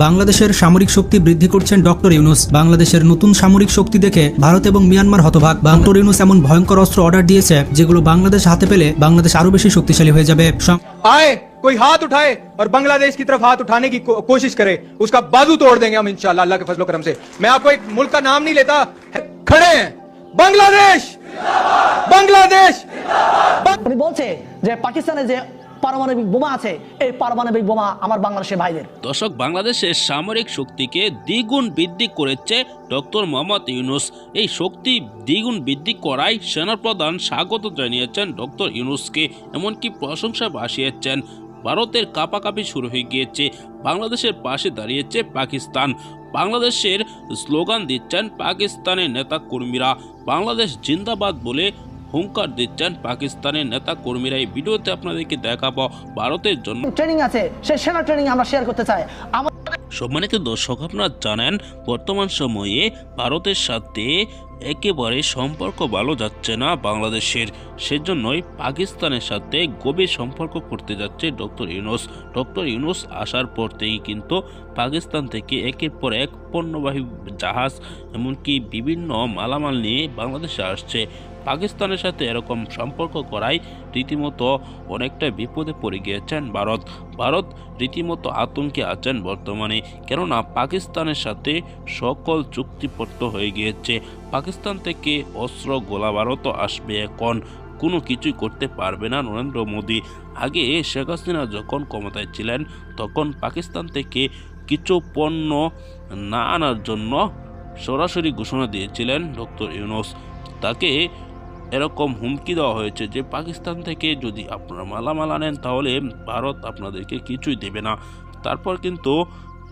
বাংলাদেশের সামরিক শক্তি বৃদ্ধি করছেন ডক্টর ইউনুস বাংলাদেশের নতুন সামরিক শক্তি দেখে ভারত এবং মিয়ানমার হতভাগ ডক্টর ইউনুস এমন ভয়ঙ্কর অস্ত্র অর্ডার দিয়েছে যেগুলো বাংলাদেশ হাতে পেলে বাংলাদেশ আরো বেশি শক্তিশালী হয়ে যাবে সং- आए कोई हाथ उठाए और बांग्लादेश की तरफ हाथ उठाने की को, कोशिश करे उसका बाजू तोड़ देंगे हम इंशाल्लाह अल्लाह के फजलो करम से मैं आपको एक मुल्क का नाम नहीं लेता खड़े हैं बांग्लादेश बांग्लादेश উনি বলছে যে পাকিস্তানে যে পারমাণবিক বোমা আছে, এই পারমাণবিক বোমা আমার বাংলাদেশের ভাইদের। দর্শক, বাংলাদেশের সামরিক শক্তিকে দ্বিগুণ বৃদ্ধি করেছে ডক্টর মোহাম্মদ ইউনুস। এই শক্তি দ্বিগুণ বৃদ্ধি করায় সেনাপ্রধান স্বাগত জানিয়েছেন ডক্টর ইউনুসকে, এমনকি প্রশংসা ভাসিয়েছেন ভারতের কাপাকাপি শুরু হয়ে গিয়েছে, বাংলাদেশের পাশে দাঁড়িয়েছে পাকিস্তান। বাংলাদেশের স্লোগান দিচ্ছেন পাকিস্তানের নেতা কর্মীরা বাংলাদেশ জিন্দাবাদ বলে হুঙ্কার দিচ্ছেন পাকিস্তানের নেতা কর্মীরা। এই ভিডিওতে আপনাদেরকে দেখাবো ভারতের জন্য। ট্রেনিং আছে সেই সেনা ট্রেনিং আমরা শেয়ার করতে চাই। সম্মানিত দর্শক আপনারা জানেন বর্তমান সময়ে ভারতের সাথে একেবারে সম্পর্ক ভালো যাচ্ছে না বাংলাদেশের। সেজন্যই পাকিস্তানের সাথে গভীর সম্পর্ক করতে যাচ্ছে ডক্টর ইউনুস। ডক্টর ইউনুস আসার পর থেকেই কিন্তু পাকিস্তান থেকে একের পর এক পণ্যবাহী জাহাজ এমনকি বিভিন্ন মালামাল নিয়ে বাংলাদেশে আসছে। পাকিস্তানের সাথে এরকম সম্পর্ক করায় রীতিমতো অনেকটা বিপদে পড়ে গিয়েছেন ভারত। ভারত রীতিমতো আতঙ্কে আছেন বর্তমানে, কেননা পাকিস্তানের সাথে সকল চুক্তিপত্র হয়ে গিয়েছে। পাকিস্তান থেকে অস্ত্র গোলা ভারতও আসবে এখন। কোনো কিছুই করতে পারবে না নরেন্দ্র মোদী। আগে শেখ হাসিনা যখন ক্ষমতায় ছিলেন, তখন পাকিস্তান থেকে কিছু পণ্য না আনার জন্য সরাসরি ঘোষণা দিয়েছিলেন ডক্টর ইউনুস। তাকে এরকম হুমকি দেওয়া হয়েছে যে পাকিস্তান থেকে যদি আপনারা মালামাল আনেন, তাহলে ভারত আপনাদেরকে কিছুই দেবে না। তারপর কিন্তু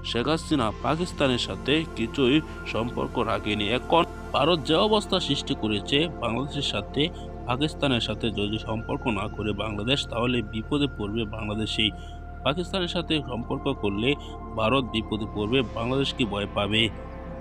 শেখ হাসিনা পাকিস্তানের সাথে কিছুই সম্পর্ক রাখেনি। এখন ভারত যে অবস্থা সৃষ্টি করেছে, বাংলাদেশের সাথে, পাকিস্তানের সাথে যদি সম্পর্ক না করে বাংলাদেশ, তাহলে বিপদে পড়বে বাংলাদেশেই। পাকিস্তানের সাথে সম্পর্ক করলে ভারত বিপদে পড়বে বাংলাদেশকে ভয় পাবে?